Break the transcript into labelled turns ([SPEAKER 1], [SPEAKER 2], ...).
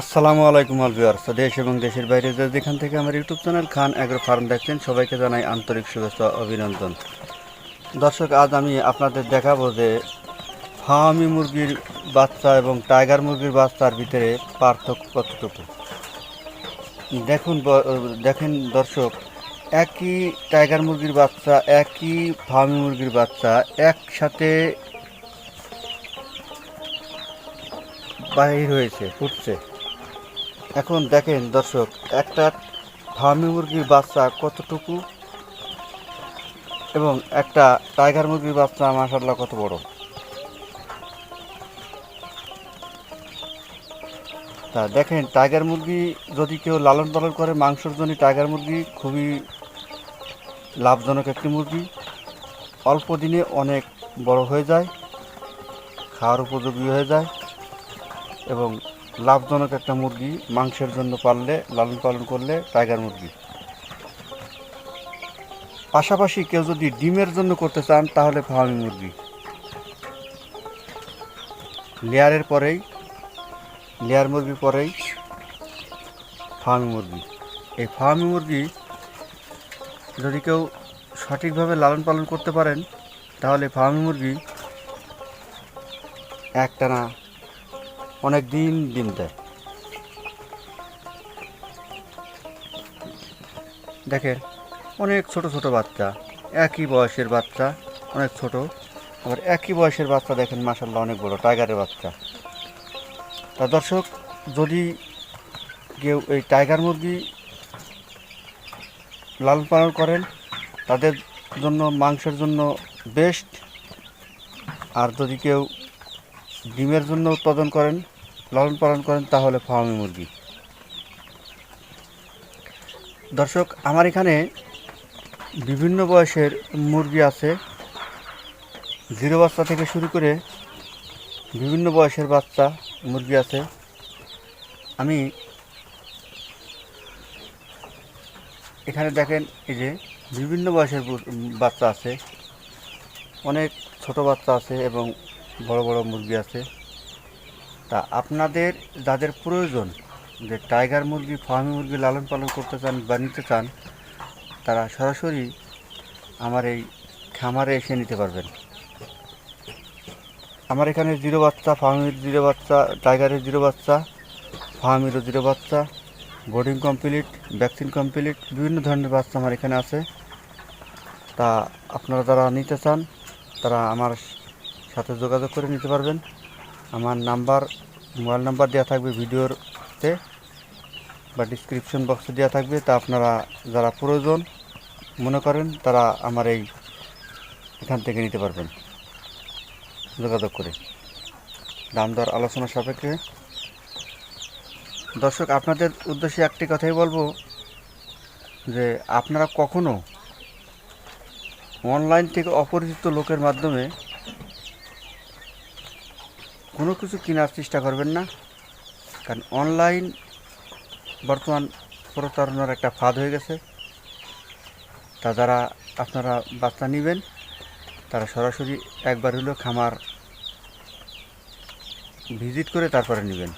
[SPEAKER 1] আসসালামু আলাইকুম আল ভিউয়ার্স। দেশ এবং দেশের বাইরে যে যেখান থেকে আমার YouTube channel Khan Agro Farm দেখছেন, সবাইকে জানাই আন্তরিক শুভেচ্ছা অভিনন্দন। দর্শক, আজ আমি আপনাদের দেখাবো যে ফার্মি মুরগির বাচ্চা এবং টাইগার মুরগির বাচ্চার ভিতরে পার্থক্য কতটুকু? দেখুন দেখেন দর্শক, একই টাইগার মুরগির বাচ্চা, একই ফার্মি মুরগির বাচ্চা একসাথে বাহির হয়েছে, ফুটছে। এখন দেখেন দর্শক, একটা ফার্মি মুরগির বাচ্চা কতটুকু এবং একটা টাইগার মুরগির বাচ্চা মাসাল্লাহ কত বড়? তা দেখেন টাইগার মুরগি যদি কেউ লালন পালন করে, মাংসের জন্য টাইগার মুরগি খুবই লাভজনক একটি মুরগি। অল্প দিনে অনেক বড় হয়ে যায়, খাওয়ার উপযোগী হয়ে যায় এবং লাভজনক একটা মুরগি মাংসের জন্য পাললে, লালন পালন করলে টাইগার মুরগি। পাশাপাশি কেউ যদি ডিমের জন্য করতে চান, তাহলে ফার্মি মুরগি। লেয়ারের পরেই, লেয়ার মুরগির পরেই ফার্মি মুরগি। এই ফার্মি মুরগি যদি কেউ সঠিকভাবে লালন পালন করতে পারেন, তাহলে ফার্মি মুরগি একটানা অনেক দিন ডিম দেয়। দেখেন, অনেক ছোট ছোট বাচ্চা, একই বয়সের বাচ্চা, অনেক ছোট, আবার একই বয়সের বাচ্চা দেখেন মাসাল্লাহ অনেক বড় টাইগারের বাচ্চা। তা দর্শক, যদি কেউ এই টাইগার মুরগি লালন পালন করেন, তাদের জন্য, মাংসের জন্য বেস্ট আর যদি কেউ ডিমের জন্য উৎপাদন করেন লালন পালন করেন, তাহলে ফার্মি মুরগি। দর্শক, আমার এখানে বিভিন্ন বয়সের মুরগি আছে। জিরো বাচ্চা থেকে শুরু করে বিভিন্ন বয়সের বাচ্চা, মুরগি আছে। আমি এখানে দেখেন এই যে বিভিন্ন বয়সের বাচ্চা আছে। অনেক ছোট বাচ্চা আছে এবং বড় বড় মুরগি আছে। তা আপনাদের, যাদের প্রয়োজন যে টাইগার মুরগি, ফার্মি মুরগি লালন পালন করতে চান বা নিতে চান, তারা সরাসরি আমার এই খামারে এসে নিতে পারবেন। আমার এখানে জিরো বাচ্চা, ফার্মির জিরো বাচ্চা, টাইগারের জিরো বাচ্চা, ফার্মিরও জিরো বাচ্চা, বোর্ডিং কমপ্লিট, ভ্যাকসিন কমপ্লিট, বিভিন্ন ধরনের বাচ্চা আমার এখানে আছে। তা আপনারা যারা নিতে চান, তারা আমার সাথে যোগাযোগ করে নিতে পারবেন। আমার নাম্বার, মোবাইল নাম্বার দেওয়া থাকবে ভিডিওতে বা ডিসক্রিপশন বক্সে দেওয়া থাকবে। তা আপনারা যারা প্রয়োজন মনে করেন, তারা আমার এই এখান থেকে নিতে পারবেন। যোগাযোগ করে। দাম দর আলোচনা সাপেক্ষে। দর্শক, আপনাদের উদ্দেশ্যে একটি কথাই বলব, যে আপনারা কখনো অনলাইন থেকে অপরিচিত লোকের মাধ্যমে কোনো কিছু কেনার চেষ্টা করবেন না, কারণ অনলাইন বর্তমান প্রতারণার একটা ফাঁদ হয়ে গেছে। তা যারা আপনারা বাচ্চা নেবেন, তারা সরাসরি একবার হলেও খামার ভিজিট করে তারপরে নেবেন।